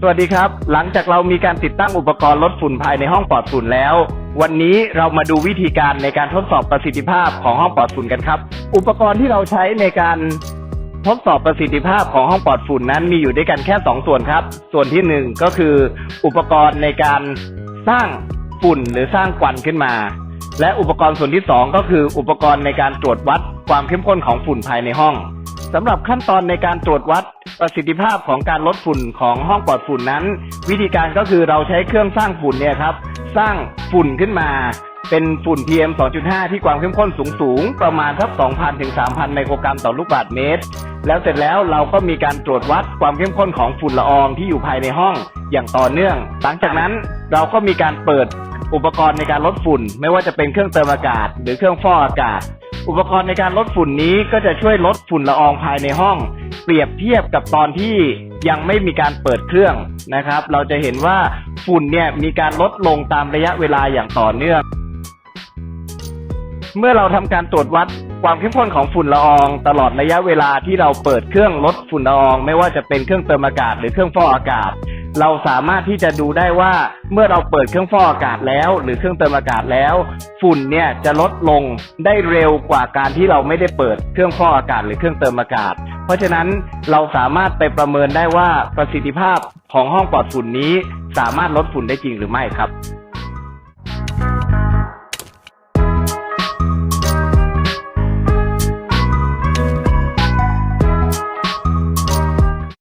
สวัสดีครับ หลังจากเรามีการติดตั้งอุปกรณ์ลดฝุ่นภายในห้องปลอดฝุ่นแล้ว วันนี้เรามาดูวิธีการในการทดสอบประสิทธิภาพของห้องปลอดฝุ่นกันครับ อุปกรณ์ที่เราใช้ในการทดสอบประสิทธิภาพของห้องปลอดฝุ่นนั้นมีอยู่ด้วยกันแค่สองส่วนครับ ส่วนที่หนึ่งก็คือ อุปกรณ์ในการสร้างฝุ่นหรือสร้างควันขึ้นมา และอุปกรณ์ส่วนที่สองก็คือ อุปกรณ์ในการตรวจวัดความเข้มข้นของฝุ่นภายในห้องสำหรับขั้นตอนในการตรวจวัด ประสิทธิภาพของการลดฝุ่นของห้องปลอดฝุ่นนั้น วิธีการก็คือเราใช้เครื่องสร้างฝุ่นเนี่ยครับสร้างฝุ่นขึ้นมาเป็นฝุ่น PM 2.5 ที่ความเข้มข้นสูงสูงประมาณสัก2,000ถึง3,000 ไมโครกรัมต่อลูกบาศก์เมตร แล้วเสร็จแล้วเราก็มีการตรวจวัดความเข้มข้นของฝุ่นละอองที่อยู่ภายในห้องอย่างต่อเนื่อง หลังจากนั้นเราก็มีการเปิดอุปกรณ์ในการลดฝุ่น ไม่ว่าจะเป็นเครื่องเติมอากาศ หรือเครื่องฟอกอากาศ อุปกรณ์ในการลดฝุ่นนี้ก็จะช่วยลดฝุ่นละอองภายในห้อง เปรียบเทียบกับตอนที่ยังไม่มีการเปิดเครื่องนะครับ เราจะเห็นว่าฝุ่นเนี่ยมีการลดลงตามระยะเวลาอย่างต่อเนื่อง เมื่อเราทำการตรวจวัดความเข้มข้นของฝุ่นละออง ตลอดระยะเวลาที่เราเปิดเครื่องลดฝุ่นละออง ไม่ว่าจะเป็นเครื่องเติมอากาศหรือเครื่องฟอกอากาศ เราสามารถที่จะดูได้ว่าเมื่อเราเปิดเครื่องฟอกอากาศแล้ว หรือเครื่องเติมอากาศแล้ว ฝุ่นเนี่ยจะลดลงได้เร็วกว่าการที่เราไม่ได้เปิดเครื่องฟอกอากาศหรือเครื่องเติมอากาศ เพราะฉะนั้นเราสามารถไปประเมินได้ว่าประสิทธิภาพของห้องปลอดฝุ่นนี้ สามารถลดฝุ่นได้จริงหรือไม่ครับ